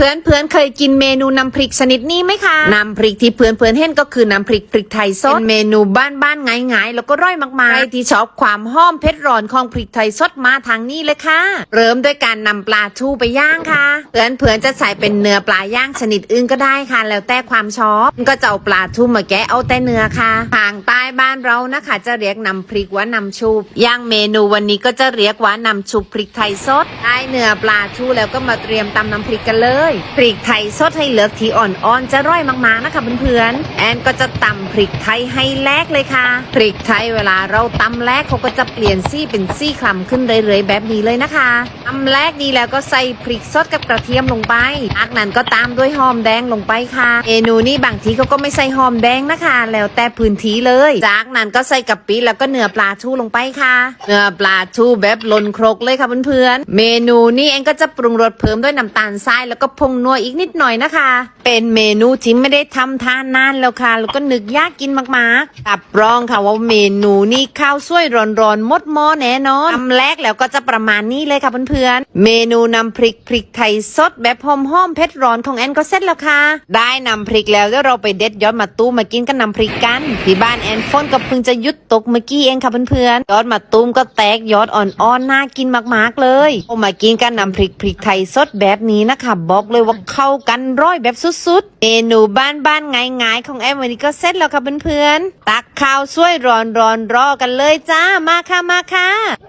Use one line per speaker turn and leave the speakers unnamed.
เพื่อนเพื่อนๆเคยกินเมนูน้ำพริกชนิดนี้ไหมคะน้ำพริกที่เพื่อนเพื่อนๆเห็นก็คือน้ำพริกพริกไทยสดเป็นเมนูบ้านบ้านๆง่ายๆแล้วก็ร่อยมากๆใครที่ชอบความหอมเผ็ดร้อนของพริกไทยสดมาทางนี้เลยค่ะ เริ่มด้วยการนำปลาทูไปย่างค่ะ เพื่อนเพื่อนๆจะใส่เป็นเนื้อปลาย่างชนิดอื่นก็ได้ค่ะ แล้วแต่ความชอบก็จะเอาปลาทูมาแกะเอาแต่เนื้อค่ะทางใต้บ้านเรานะคะ จะเรียกน้ำพริกว่านำชุบย่างเมนูวันนี้ก็จะเรียกว่านำชุบพริกไทยสดได้เนื้อปลาทูแล้วก็มาเตรียมตำน้ำพริกกันเลยพริกไทยสดให้เหลือกที่อ่อนๆจะร่อยมากๆนะคะเพื่อนๆแอนก็จะตำพริกไทยให้แลกเลยค่ะ พริกไทยเวลาเราตำแลกเขาก็จะเปลี่ยนซี่เป็นซี่คล้ำขึ้นเรื่อยๆแบบนี้เลยนะคะตำแลกดีแล้วก็ใส่พริกสดกับกระเทียมลงไปจากนั้นก็ตามด้วยหอมแดงลงไปค่ะเมนูนี้บางทีเขาก็ไม่ใส่หอมแดงนะคะ แล้วแต่พื้นที่เลย จากนั้นก็ใส่กะปิแล้วก็เนื้อปลาทูลงไปค่ะ เนื้อปลาทูแบบล้นครกเลยค่ะเพื่อนๆเมนูนี้เองก็จะปรุงรสเพิ่มด้วยน้ำตาลทรายแล้วก็พงนัวอีกนิดหน่อยนะคะ เป็นเมนูที่ไม่ได้ทำทานนานแล้วค่ะ แล้วก็นึกยากกินมากๆรับรองค่ะว่าเมนูนี้ข้าวสวยร้อนๆมดหม้อแน่นอนทำแรกแล้วก็จะประมาณนี้เลยค่ะเพื่อนๆ เมนูนำพริกพริกไทยสดแบบหอมๆเผ็ดร้อนของแอนก็เสร็จแล้วค่ะ ได้นำพริกแล้วเดี๋ยวเราไปเด็ดยอดมาตู้มมากินกันนำพริกกันที่บ้านแอนฟอนก็เพิ่งจะหยุดตกเมื่อกี้เองค่ะเพื่อนๆ ยอดมาตุ้มก็แตกยอดอ่อนๆน่ากินมากๆเลยเอมากินกันนำพริกพริกไทยสดแบบนี้นะคะบอกเลยว่าเข้ากันร้อยแบบสุดๆ เมนูบ้านๆง่ายๆ ของแอมวันนี้ก็เสร็จแล้วค่ะเพื่อนๆ ตักข้าวช่วยร้อนๆรอกันเลยจ้า มาค่ะมาค่ะ